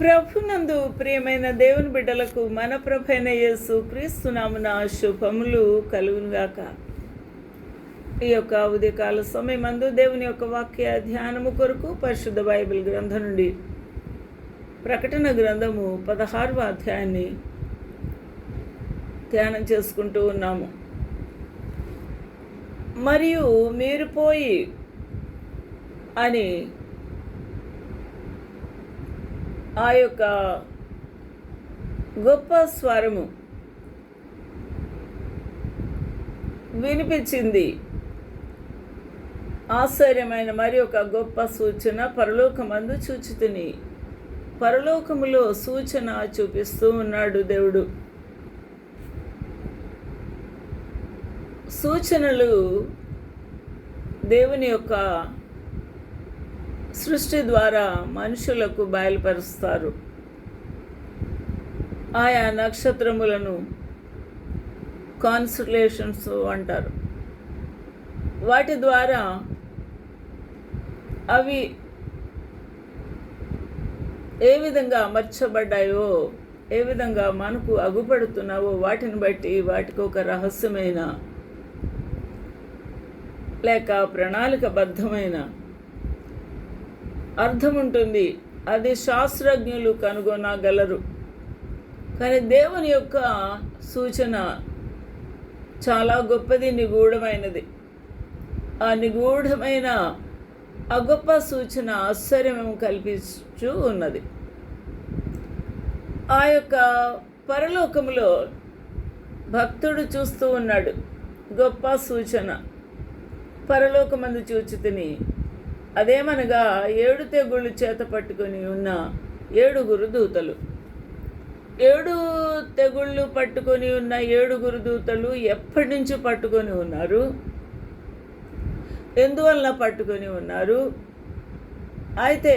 ప్రభునందు ప్రియమైన దేవుని బిడ్డలకు మన ప్రభైన యేసు క్రీస్తునామున శుభములు కలుగునుగాక. ఈ యొక్క ఉదయకాల సమయమందు దేవుని యొక్క వాక్య ధ్యానము కొరకు పరిశుద్ధ బైబిల్ గ్రంథం నుండి ప్రకటన గ్రంథము పదహారవ అధ్యాయాన్ని ధ్యానం చేసుకుంటూ ఉన్నాము. మరియు మీరు పోయి అని ఆ యొక్క గొప్ప స్వరము వినిపించింది. ఆశ్చర్యమైన మరి ఒక గొప్ప సూచన పరలోకమందు చూచుతుని. పరలోకములో సూచన చూపిస్తూ ఉన్నాడు దేవుడు. సూచనలు దేవుని యొక్క సృష్టి ద్వారా మనుషులకు బయలుపరుస్తారు. ఆయా నక్షత్రములను కాన్స్టలేషన్స్ అంటారు. వాటి ద్వారా అవి ఏ విధంగా అమర్చబడ్డాయో ఏ విధంగా మనకు అగుపడుతున్నావో వాటిని బట్టి వాటికి ఒక రహస్యమైన లేక ప్రణాళికబద్ధమైన అర్థం ఉంటుంది అది శాస్త్రజ్ఞులు కనుగొనగలరు. కానీ దేవుని యొక్క సూచన చాలా గొప్పది నిగూఢమైనది. ఆ నిగూఢమైన ఆ గొప్ప సూచన ఆశ్చర్యం కల్పించు ఉన్నది. ఆ యొక్క పరలోకములో భక్తుడు చూస్తూ ఉన్నాడు. గొప్ప సూచన. పరలోకమందు చూచితిని అదేమనగా ఏడు తెగుళ్ళు చేత పట్టుకొని ఉన్న ఏడుగురు దూతలు. ఏడు తెగుళ్ళు పట్టుకొని ఉన్న ఏడుగురు దూతలు ఎప్పటి నుంచి పట్టుకొని ఉన్నారు? ఎందువల్ల పట్టుకొని ఉన్నారు? అయితే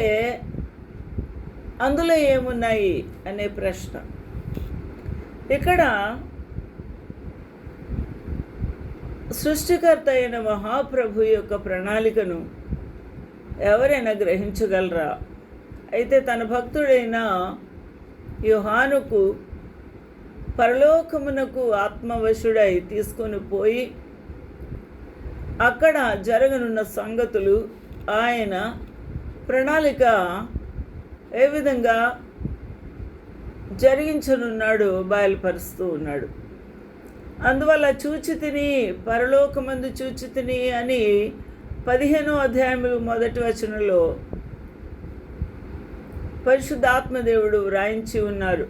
అందులో ఏమున్నాయి అనే ప్రశ్న. ఇక్కడ సృష్టికర్త అయిన మహాప్రభు యొక్క ప్రణాళికను ఎవరైనా గ్రహించగలరా? అయితే తన భక్తుడైన యుహానుకు పరలోకమునకు ఆత్మవశుడై తీసుకొని పోయి అక్కడ జరగనున్న సంగతులు ఆయన ప్రణాళిక ఏ విధంగా జరిగించనున్నాడు బయలుపరుస్తూ ఉన్నాడు. అందువల్ల చూచి తిని పరలోకమందు చూచి తిని అని పదిహేనో అధ్యాయములు మొదటి వచనంలో పరిశుద్ధాత్మదేవుడు వ్రాయించి ఉన్నారు.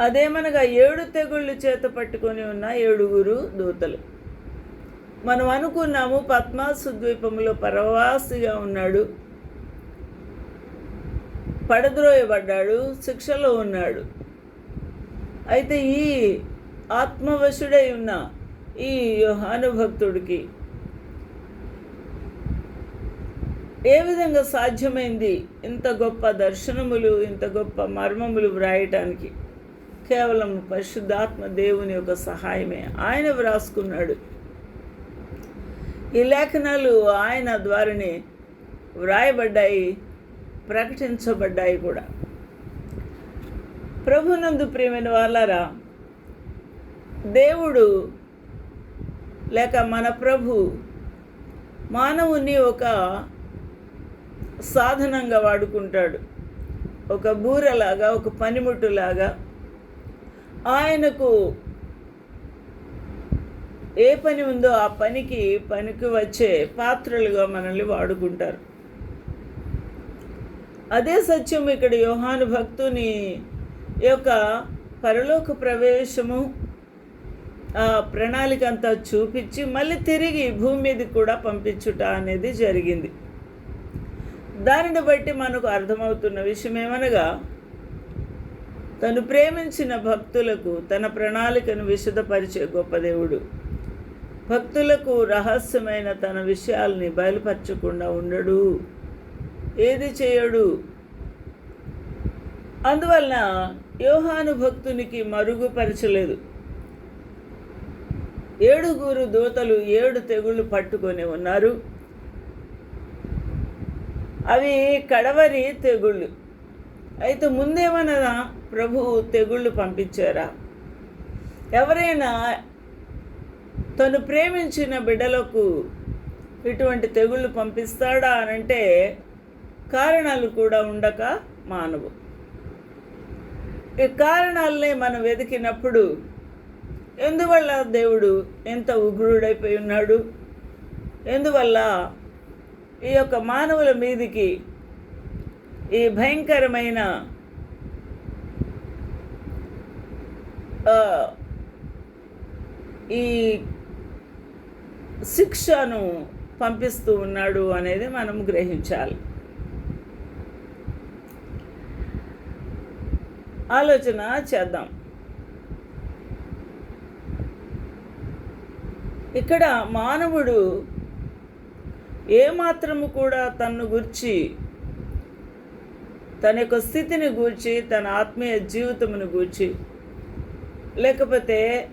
అదేమనగా ఏడు తెగుళ్ళు చేత పట్టుకొని ఉన్న ఏడుగురు దూతలు. మనం అనుకున్నాము పద్మాసు ద్వీపంలో పరవాసిగా ఉన్నాడు. పడద్రోయబడ్డాడు శిక్షలో ఉన్నాడు. అయితే ఈ ఆత్మవశుడై ఉన్న ఈ యోహానుభక్తుడికి ఏ విధంగా సాధ్యమైంది ఇంత గొప్ప దర్శనములు ఇంత గొప్ప మర్మములు వ్రాయటానికి? కేవలం పరిశుద్ధాత్మ దేవుని యొక్క సహాయమే. ఆయన వ్రాసుకున్నాడు. ఈ లేఖనాలు ఆయన ద్వారానే వ్రాయబడ్డాయి ప్రకటించబడ్డాయి కూడా. ప్రభునందు ప్రియమైన వాళ్ళరా దేవుడు లేక మన ప్రభు మానవుని ఒక సాధనంగా వాడుకుంటాడు. ఒక బూరలాగా ఒక పనిముట్టులాగా ఆయనకు ఏ పని ఉందో ఆ పనికి పనికి వచ్చే పాత్రలుగా మనల్ని వాడుకుంటారు. అదే సత్యం ఇక్కడ యోహాను భక్తుని యొక్క పరలోక ప్రవేశము ఆ ప్రణాళిక అంతా చూపించి మళ్ళీ తిరిగి భూమి మీదకి కూడా పంపించుట అనేది జరిగింది. దానిని బట్టి మనకు అర్థమవుతున్న విషయం ఏమనగా తను ప్రేమించిన భక్తులకు తన ప్రణాళికను విశదపరిచే గొప్ప దేవుడు. భక్తులకు రహస్యమైన తన విషయాల్ని బయలుపరచకుండా ఉండడు. ఏది చేయడు? అందువలన యోహాను భక్తునికి మరుగుపరచలేదు. ఏడుగురు దూతలు ఏడు తెగుళ్ళు పట్టుకొని ఉన్నారు. అవి కడవరి తెగుళ్ళు. అయితే ముందేమన్నా ప్రభు తెగుళ్ళు పంపించారా? ఎవరైనా తను ప్రేమించిన బిడ్డలకు ఇటువంటి తెగుళ్ళు పంపిస్తాడా అనంటే కారణాలు కూడా ఉండక మానవు. ఈ కారణాలనే మనం వెతికినప్పుడు ఎందువల్ల దేవుడు ఎంత ఉగ్రుడైపోయి ఉన్నాడు? ఎందువల్ల ఈ యొక్క మానవుల మీదికి ఈ భయంకరమైన ఈ శిక్షను పంపిస్తూ ఉన్నాడు అనేది మనం గ్రహించాలి. ఆలోచన చేద్దాం. ఇక్కడ మానవుడు ఏమాత్రము కూడా తన్ను గుర్చి తన యొక్క స్థితిని గూర్చి తన ఆత్మీయ జీవితమును గూర్చి లేకపోతే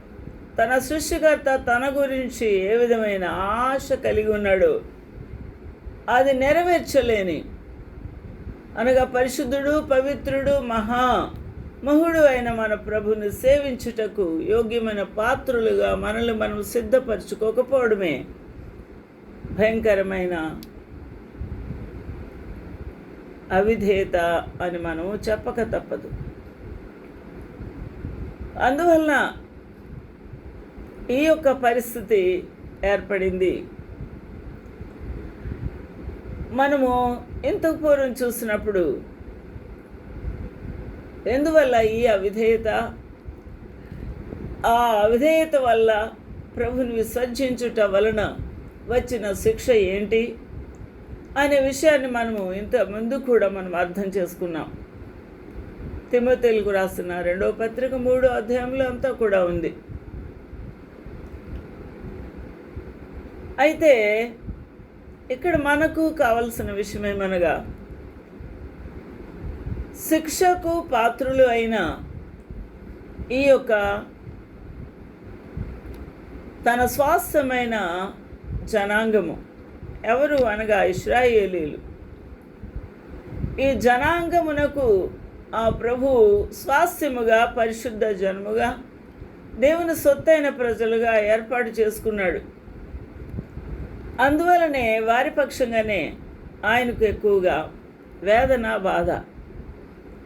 తన సృష్టికర్త తన గురించి ఏ విధమైన ఆశ కలిగి ఉన్నాడో అది నెరవేర్చలేని. అనగా పరిశుద్ధుడు పవిత్రుడు మహా మహుడు అయిన మన ప్రభుని సేవించుటకు యోగ్యమైన పాత్రులుగా మనల్ని మనం సిద్ధపరచుకోకపోవడమే. భయంకరమైన అవిధేయత అని మనం చెప్పక తప్పదు. అందువలన ఈ యొక్క పరిస్థితి ఏర్పడింది. మనము ఇంతకు పూర్వం చూసినప్పుడు ఎందువల్ల ఈ అవిధేయత? ఆ అవిధేయత వల్ల ప్రభుని విసర్జించుట వలన వచ్చిన శిక్ష ఏంటి అనే విషయాన్ని మనము ఇంత ముందు కూడా మనం అర్థం చేసుకున్నాం. తిమ్మతెలుగు రాసిన రెండో పత్రిక మూడో అధ్యాయంలో అంతా కూడా ఉంది. అయితే ఇక్కడ మనకు కావలసిన విషయం ఏమనగా శిక్షకు పాత్రులు అయిన ఈ యొక్క తన స్వాస్థ్యమైన జనాంగము. ఎవరు అనగా ఇస్రాయేలీలు ఈ జనాంగమునకు ఆ ప్రభు స్వాస్థ్యముగా పరిశుద్ధ జన్ముగా దేవుని సొత్తైన ప్రజలుగా ఏర్పాటు చేసుకున్నాడు. అందువలనే వారి పక్షంగానే ఆయనకు ఎక్కువగా వేదన బాధ.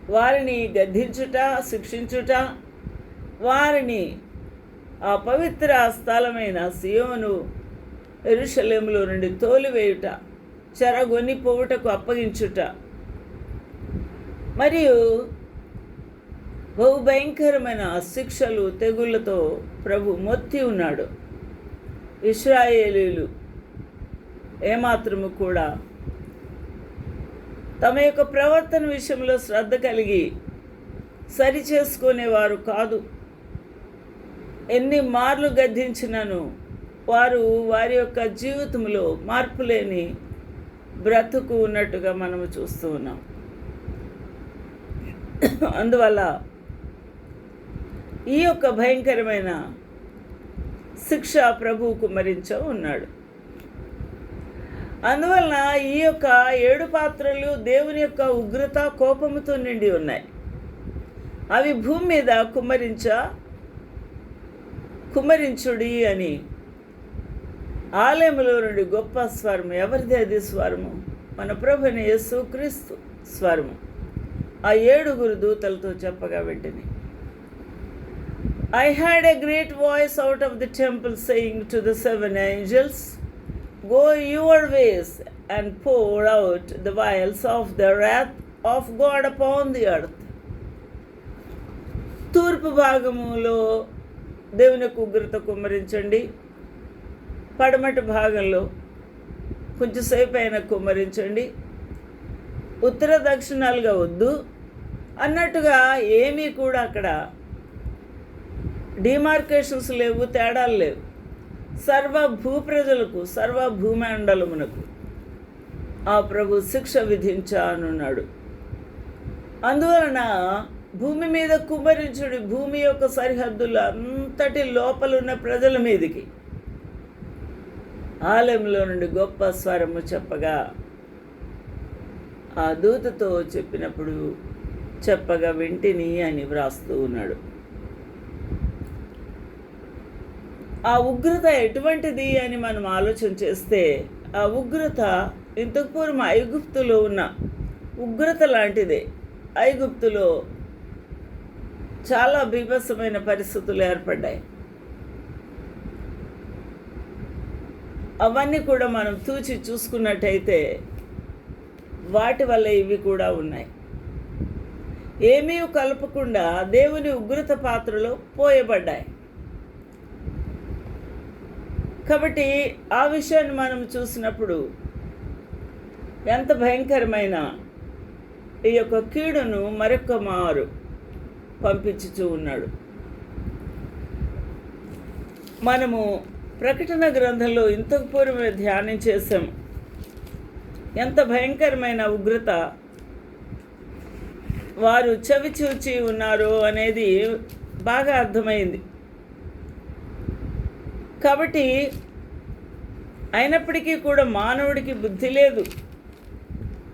వారిని గద్దించుట శిక్షించుట వారిని ఆ పవిత్ర స్థలమైన సియోను ఎరుషలేములో నుండి తోలివేయుట చెరగొనిపోవుటకు అప్పగించుట. మరియు బహు భయంకరమైన శిక్షలు తెగుళ్ళతో ప్రభు మొత్తి ఉన్నాడు. ఇస్రాయేలీలు ఏమాత్రము కూడా తమ యొక్క ప్రవర్తన విషయంలో శ్రద్ధ కలిగి సరి చేసుకునేవారు కాదు. ఎన్ని మార్లు గద్దించినను వారు వారి యొక్క జీవితంలో మార్పు లేని బ్రతుకు ఉన్నట్టుగా మనము చూస్తూ ఉన్నాం. అందువల్ల ఈ యొక్క భయంకరమైన శిక్ష ప్రభువుకు కుమ్మరించ ఉన్నాడు. అందువలన ఈ యొక్క ఏడు పాత్రలు దేవుని యొక్క ఉగ్రత కోపముతో నిండి ఉన్నాయి. అవి భూమి మీద కుమ్మరించ కుమ్మరించుడి అని ఆలయంలో నుండి గొప్ప స్వరము ఎవరిది అది స్వరము? మన ప్రభుని యేసు క్రీస్తు స్వరము. ఆ ఏడుగురు దూతలతో చెప్పగా వెంటని I had a great voice out of the temple saying to the seven angels go your ways and pour out the vials of the wrath of God upon the earth తూర్పు భాగములో దేవుని యొక్క ఉగ్రత కుమ్మరించండి. పడమటి భాగంలో కొంచెంసేపు అయినా కుమ్మరించండి. ఉత్తర దక్షిణాలుగా వద్దు. అన్నట్టుగా ఏమీ కూడా అక్కడ డిమార్కేషన్స్ లేవు తేడాలు లేవు. సర్వ భూప్రజలకు సర్వ భూమండలమునకు ఆ ప్రభు శిక్ష విధించానున్నాడు. అందువలన భూమి మీద కుమ్మరించుడి భూమి యొక్క సరిహద్దులు అంతటి లోపలున్న ప్రజల మీదికి ఆలయంలో నుండి గొప్ప స్వరము చెప్పగా ఆ దూతతో చెప్పినప్పుడు చెప్పగా వింటిని అని వ్రాస్తూ ఉన్నాడు. ఆ ఉగ్రత ఎటువంటిది అని మనం ఆలోచన చేస్తే ఆ ఉగ్రత ఇంతకు పూర్వం ఐగుప్తులో ఉన్న ఉగ్రత లాంటిదే. ఐగుప్తులో చాలా బీభత్సమైన పరిస్థితులు ఏర్పడ్డాయి. అవన్నీ కూడా మనం తూచి చూసుకున్నట్టయితే వాటి వల్ల ఇవి కూడా ఉన్నాయి. ఏమీ కలపకుండా దేవుని ఉగ్రత పాత్రలో పోయబడ్డాయి. కాబట్టి ఆ విషయాన్ని మనం చూసినప్పుడు ఎంత భయంకరమైన ఈ యొక్క కీడును మరొక మారు పంపించుచూ ఉన్నాడు. మనము ప్రకటన గ్రంథంలో ఇంతకు పూర్వమే ధ్యానం చేశాం. ఎంత భయంకరమైన ఉగ్రత వారు చవి చూచి ఉన్నారు అనేది బాగా అర్థమైంది. కాబట్టి అయినప్పటికీ కూడా మానవుడికి బుద్ధి లేదు.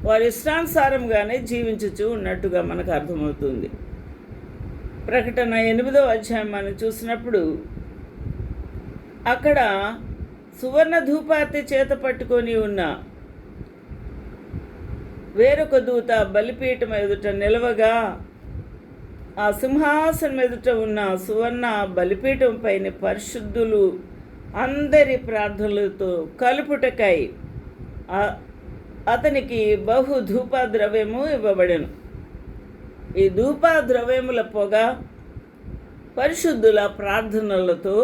వారి ఇష్టానుసారంగానే జీవించుచు ఉన్నట్టుగా మనకు అర్థమవుతుంది. ప్రకటన ఎనిమిదో అధ్యాయం మనం చూసినప్పుడు అక్కడ సువర్ణ ధూపార్తి చేత పట్టుకొని ఉన్న వేరొక దూత బలిపీఠం ఎదుట నిలవగా ఆ సింహాసనం ఎదుట ఉన్న సువర్ణ బలిపీఠం పైన పరిశుద్ధులు అందరి ప్రార్థనలతో కలుపుటకై అతనికి బహు ధూప ద్రవ్యము ఇవ్వబడెను. ఈ ధూప ద్రవ్యముల పొగ పరిశుద్ధుల ప్రార్థనలతో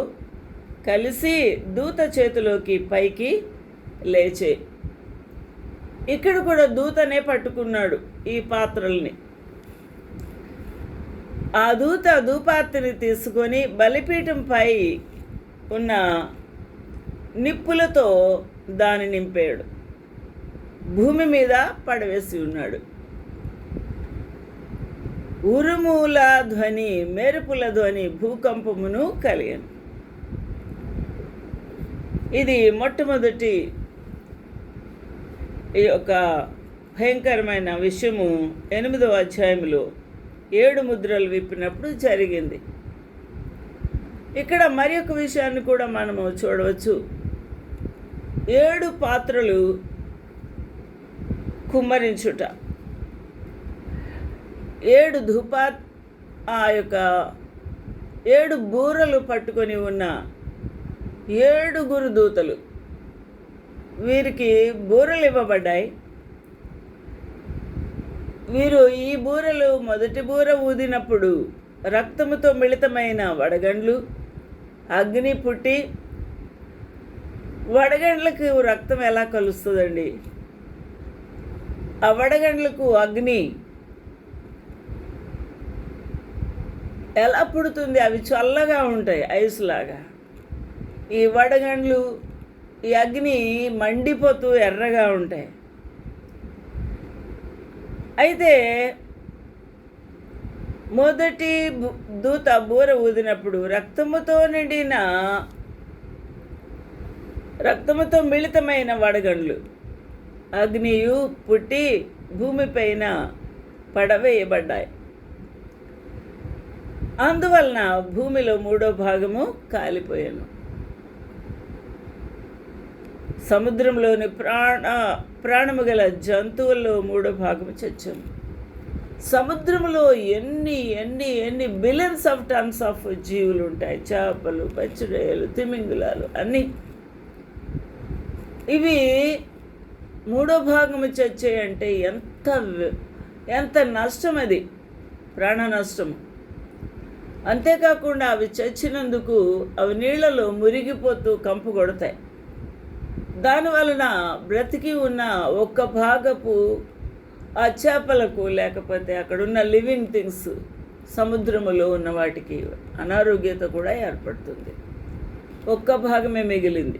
కలిసి దూత చేతిలోకి పైకి లేచే. ఇక్కడ కూడా దూతనే పట్టుకున్నాడు ఈ పాత్రల్ని. ఆ దూత దూపాత్రిని తీసుకొని బలిపీఠంపై ఉన్న నిప్పులతో దాని నింపాడు. భూమి మీద పడవేసి ఉన్నాడు. ఉరుముల ధ్వని మెరుపుల ధ్వని భూకంపమును కలిగాను. ఇది మొట్టమొదటి ఈ యొక్క భయంకరమైన విషయము ఎనిమిదవ అధ్యాయంలో ఏడు ముద్రలు విప్పినప్పుడు జరిగింది. ఇక్కడ మరి ఒక విషయాన్ని కూడా మనము చూడవచ్చు. ఏడు పాత్రలు కుమ్మరించుట. ఏడు ధూపా ఆ యొక్క ఏడు బూరలు పట్టుకొని ఉన్న ఏడుగురు దూతలు వీరికి బూరలు ఇవ్వబడ్డాయి వీరు ఈ బూరలు మొదటి బూర ఊదినప్పుడు రక్తముతో మిళితమైన వడగండ్లు అగ్ని పుట్టి వడగండ్లకు రక్తం ఎలా కలుస్తుందండి? ఆ వడగండ్లకు అగ్ని ఎలా పుడుతుంది? అవి చల్లగా ఉంటాయి ఐస్ లాగా. ఈ వడగండ్లు ఈ అగ్ని మండిపోతూ ఎర్రగా ఉంటాయి. అయితే మొదటి బు- దూత బూర ఊదినప్పుడు రక్తముతో నిండిన రక్తముతో మిళితమైన వడగండ్లు అగ్నియు పుట్టి భూమిపైన పడవేయబడ్డాయి. అందువలన భూమిలో మూడో భాగము కాలిపోయాను. సముద్రంలోని ప్రాణ ప్రాణము గల జంతువుల్లో మూడో భాగం చచ్చాము. సముద్రంలో ఎన్ని ఎన్ని ఎన్ని బిలియన్స్ ఆఫ్ టన్స్ ఆఫ్ జీవులు ఉంటాయి? చేపలు పచ్చిరొయ్యలు తిమింగులాలు అన్నీ. ఇవి మూడో భాగము చచ్చాయంటే ఎంత ఎంత నష్టం అది? ప్రాణ నష్టం అంతేకాకుండా అవి చచ్చినందుకు అవి నీళ్ళలో మురిగిపోతూ కంపు కొడతాయి. దానివలన బ్రతికి ఉన్న ఒక్క భాగపు ఆ చేపలకు లేకపోతే అక్కడున్న లివింగ్ థింగ్స్ సముద్రములో ఉన్న వాటికి అనారోగ్యత కూడా ఏర్పడుతుంది. ఒక్క భాగమే మిగిలింది.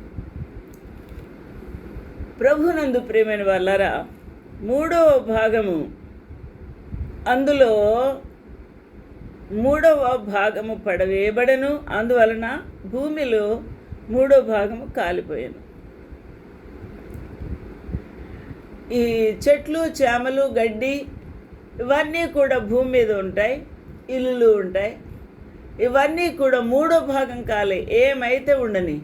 ప్రభునందు ప్రేమైన వాళ్ళరా మూడవ భాగము అందులో మూడవ భాగము పడవేయబడను అందువలన భూమిలో మూడో భాగము కాలిపోయాను. ఈ చెట్లు చేమలు గడ్డి ఇవన్నీ కూడా భూమి మీద ఉంటాయి ఇల్లులు ఉంటాయి. ఇవన్నీ కూడా మూడో భాగం కాలే ఏమైతే ఉండని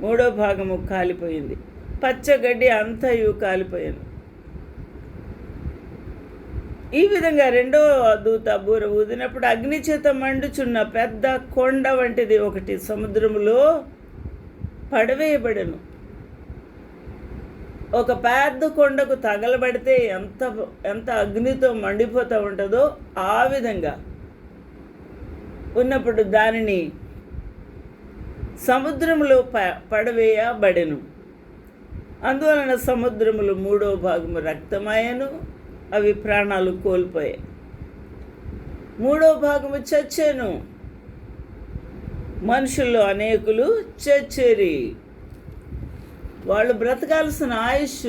మూడో భాగము కాలిపోయింది. పచ్చగడ్డి అంతయు కాలిపోయింది. ఈ విధంగా రెండో దూత బూర ఊదినప్పుడు అగ్నిచేత మండుచున్న పెద్ద కొండ వంటిది ఒకటి సముద్రంలో పడవేయబడను. ఒక పెద్ద కొండకు తగలబడితే ఎంత ఎంత అగ్నితో మండిపోతూ ఉంటుందో ఆ విధంగా ఉన్నప్పుడు దానిని సముద్రములో ప పడవేయబడెను. అందువలన సముద్రములు మూడో భాగము రక్తమాయను అవి ప్రాణాలు కోల్పోయాయి. మూడో భాగము చచ్చాను. మనుషుల్లో అనేకులు చచ్చేరి. వాళ్ళు బ్రతకాల్సిన ఆయుష్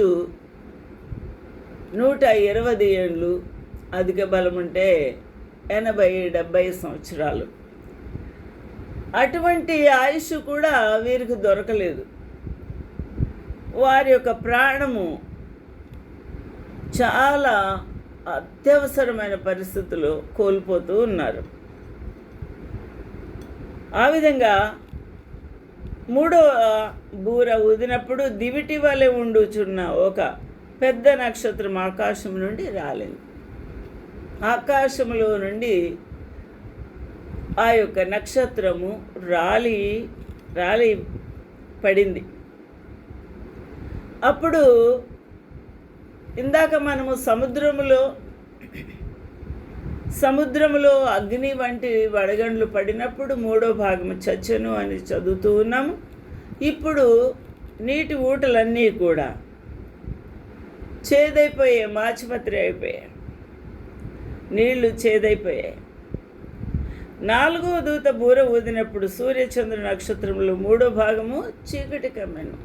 నూట ఇరవై ఏళ్ళు అధిక బలం ఉంటే ఎనభై డెబ్భై సంవత్సరాలు. అటువంటి ఆయుష్ కూడా వీరికి దొరకలేదు. వారి యొక్క ప్రాణము చాలా అత్యవసరమైన పరిస్థితులు కోల్పోతూ ఉన్నారు. ఆ విధంగా మూడో బూర ఊదినప్పుడు దివిటి వలె ఉండుచున్న ఒక పెద్ద నక్షత్రం ఆకాశం నుండి రాలేదు. ఆకాశంలో నుండి ఆ యొక్క నక్షత్రము రాలి రాలి పడింది. అప్పుడు ఇందాక మనము సముద్రములో సముద్రములో అగ్ని వంటి వడగండ్లు పడినప్పుడు మూడో భాగము చచ్చను అని చదువుతూ ఉన్నాము. ఇప్పుడు నీటి ఊటలన్నీ కూడా చేదైపోయాయి మాచిపత్రి అయిపోయాయి. నీళ్ళు చేదైపోయాయి. నాలుగో దూత బూర ఊదినప్పుడు సూర్యచంద్ర నక్షత్రంలో మూడో భాగము చీకటి కమ్మెను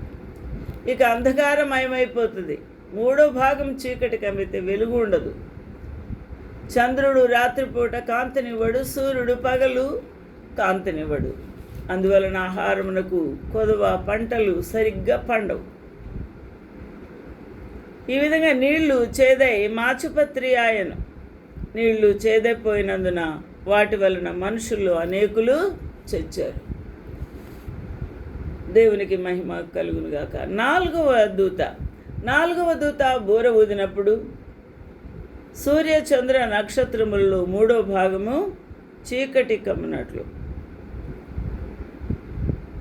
ఇక అంధకారమయమైపోతుంది. మూడో భాగం చీకటి కమ్మితే వెలుగు ఉండదు. చంద్రుడు రాత్రిపూట కాంతినివ్వడు సూర్యుడు పగలు కాంతినివ్వడు. అందువలన ఆహారమునకు కొదవ పంటలు సరిగ్గా పండవు. ఈ విధంగా నీళ్ళు చేదై మాచుపత్రి ఆయన నీళ్ళు చేదైపోయినందున వాటి వలన మనుషులు అనేకులు చచ్చారు. దేవునికి మహిమ కలుగునుగాక. నాలుగవ దూత. నాలుగవ దూత బూర ఊదినప్పుడు సూర్య చంద్ర నక్షత్రములలో మూడో భాగము చీకటి కమ్మినట్లు.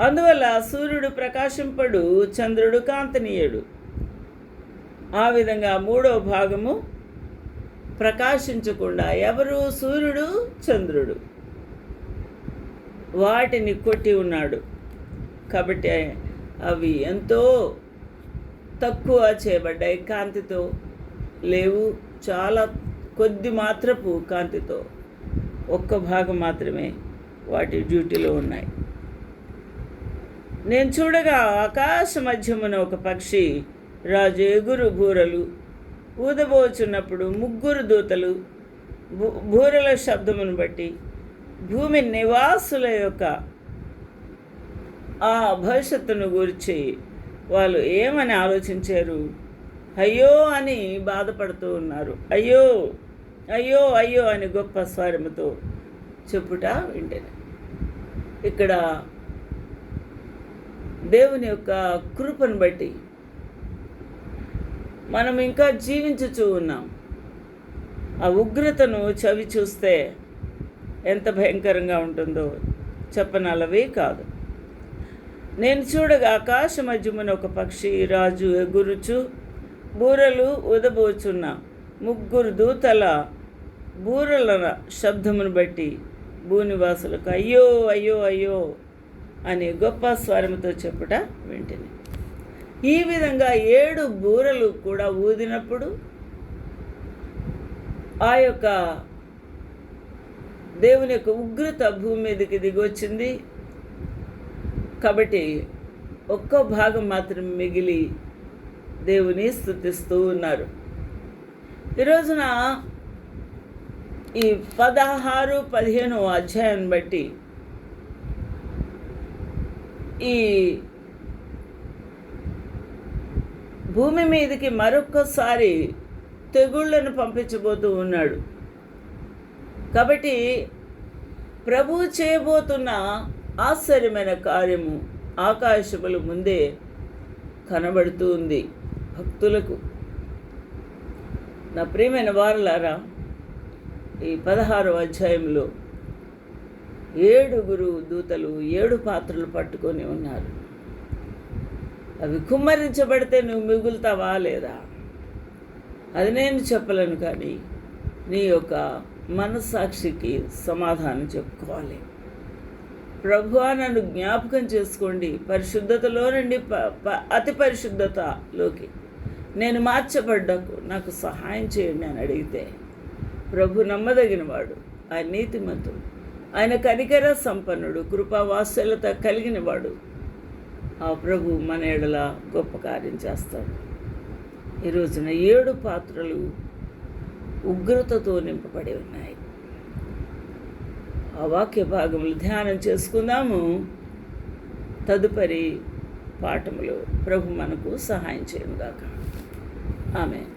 అందువల్ల సూర్యుడు ప్రకాశింపడు చంద్రుడు కాంతనీయుడు. ఆ విధంగా మూడో భాగము ప్రకాశించకుండా ఎవరు? సూర్యుడు చంద్రుడు. వాటిని కొట్టి ఉన్నాడు. కాబట్టి అవి ఎంతో తక్కువ చేయబడ్డాయి. కాంతితో లేవు. చాలా కొద్ది మాత్రపు కాంతితో ఒక్క భాగం మాత్రమే వాటి డ్యూటీలో ఉన్నాయి. నేను చూడగా ఆకాశ మధ్యమున ఒక పక్షి రాజు ఎగురు బూరలు ఊదబోచున్నప్పుడు ముగ్గురు దూతలు బూరల శబ్దమును బట్టి భూమి నివాసుల యొక్క ఆ భవిష్యత్తును గురించి వాళ్ళు ఏమని ఆలోచించారు? అయ్యో అని బాధపడుతూ ఉన్నారు. అయ్యో అయ్యో అయ్యో అని గొప్ప స్వరముతో చెప్పుట వింటేనే. ఇక్కడ దేవుని యొక్క కృపను బట్టి మనం ఇంకా జీవించుచూ ఉన్నాం. ఆ ఉగ్రతను చవి చూస్తే ఎంత భయంకరంగా ఉంటుందో చెప్పనలవే కాదు. నేను చూడగా ఆకాశ మధ్యమున ఒక పక్షి రాజు ఎగురుచు బూరలు ఉదబోచున్న ముగ్గురు దూతల బూరల శబ్దమును బట్టి భూనివాసులకు అయ్యో అయ్యో అయ్యో అని గొప్ప స్వరముతో చెప్పుట వింటిని. ఈ విధంగా ఏడు బూరలు కూడా ఊదినప్పుడు ఆ యొక్క దేవుని యొక్క ఉగ్రత భూమి మీదకి దిగొచ్చింది. కాబట్టి ఒక్క భాగం మాత్రం మిగిలి దేవుని స్థుతిస్తూ ఉన్నారు. ఈరోజున ఈ పదహారు పదిహేను అధ్యాయం బట్టి ఈ భూమి మీదకి మరొక్కసారి తెగుళ్ళను పంపించబోతూ ఉన్నాడు. కాబట్టి ప్రభువు చేయబోతున్న ఆశ్చర్యమైన కార్యము ఆకాశముల ముందే కనబడుతూ ఉంది. భక్తులకు. నా ప్రియమైన వారలారా ఈ పదహారవ అధ్యాయంలో ఏడుగురు దూతలు ఏడు పాత్రలు పట్టుకొని ఉన్నారు. అవి కుమ్మరించబడితే నువ్వు మిగులుతావా లేదా? అది నేను చెప్పలేను కానీ నీ యొక్క మనస్సాక్షికి సమాధానం చెప్పుకోవాలి. ప్రభువా నన్ను జ్ఞాపకం చేసుకోండి పరిశుద్ధతలో నుండి ప ప- అతి పరిశుద్ధతలోకి. నేను మార్చబడ్డకు నాకు సహాయం చేయండి అని అడిగితే ప్రభు నమ్మదగినవాడు ఆయన నీతిమంతుడు ఆయన కనికర సంపన్నుడు కృపావాస్యలత కలిగినవాడు. ఆ ప్రభు మన ఎడల గొప్ప కార్యం చేస్తాడు. ఈ రోజున ఏడు పాత్రలు ఉగ్రతతో నింపబడి ఉన్నాయి. ఆ వాక్య భాగములు ధ్యానం చేసుకుందాము. తదుపరి పాఠములు ప్రభు మనకు సహాయం చేయనుగాక. Amen.